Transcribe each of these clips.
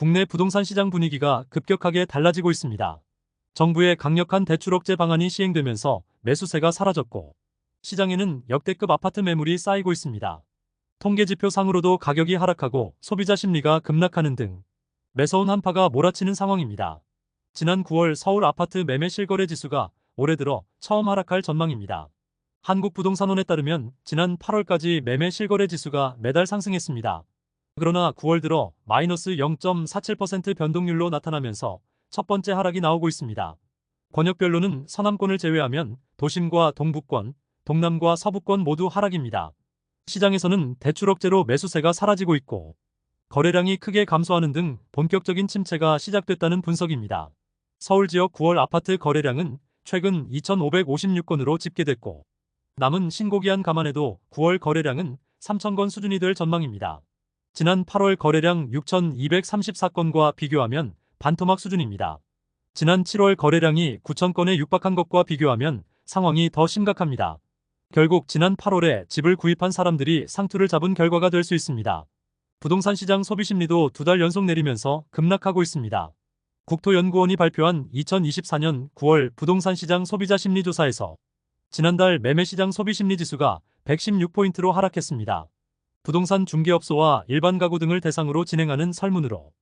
국내 부동산 시장 분위기가 급격하게 달라지고 있습니다. 정부의 강력한 대출 억제 방안이 시행되면서 매수세가 사라졌고 시장에는 역대급 아파트 매물이 쌓이고 있습니다. 통계지표상으로도 가격이 하락하고 소비자 심리가 급락하는 등 매서운 한파가 몰아치는 상황입니다. 지난 9월 서울 아파트 매매 실거래 지수가 올해 들어 처음 하락할 전망입니다. 한국부동산원에 따르면 지난 8월까지 매매 실거래 지수가 매달 상승했습니다. 그러나 9월 들어 마이너스 0.47% 변동률로 나타나면서 첫 번째 하락이 나오고 있습니다. 권역별로는 서남권을 제외하면 도심과 동북권, 동남과 서부권 모두 하락입니다. 시장에서는 대출 억제로 매수세가 사라지고 있고 거래량이 크게 감소하는 등 본격적인 침체가 시작됐다는 분석입니다. 서울 지역 9월 아파트 거래량은 최근 2,556건으로 집계됐고 남은 신고기한 감안해도 9월 거래량은 3,000건 수준이 될 전망입니다. 지난 8월 거래량 6,234건과 비교하면 반토막 수준입니다. 지난 7월 거래량이 9,000건에 육박한 것과 비교하면 상황이 더 심각합니다. 결국 지난 8월에 집을 구입한 사람들이 상투를 잡은 결과가 될 수 있습니다. 부동산 시장 소비 심리도 두 달 연속 내리면서 급락하고 있습니다. 국토연구원이 발표한 2024년 9월 부동산 시장 소비자 심리 조사에서 지난달 매매 시장 소비 심리 지수가 116포인트로 하락했습니다. 부동산 중개업소와 일반 가구 등을 대상으로 진행하는 설문으로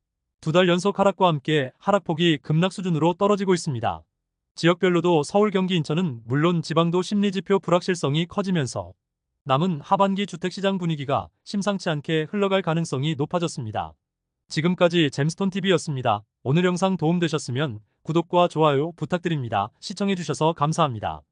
두 달 연속 하락과 함께 하락폭이 급락 수준으로 떨어지고 있습니다. 지역별로도 서울, 경기, 인천은 물론 지방도 심리지표 불확실성이 커지면서 남은 하반기 주택시장 분위기가 심상치 않게 흘러갈 가능성이 높아졌습니다. 지금까지 잼스톤TV였습니다. 오늘 영상 도움되셨으면 구독과 좋아요 부탁드립니다. 시청해주셔서 감사합니다.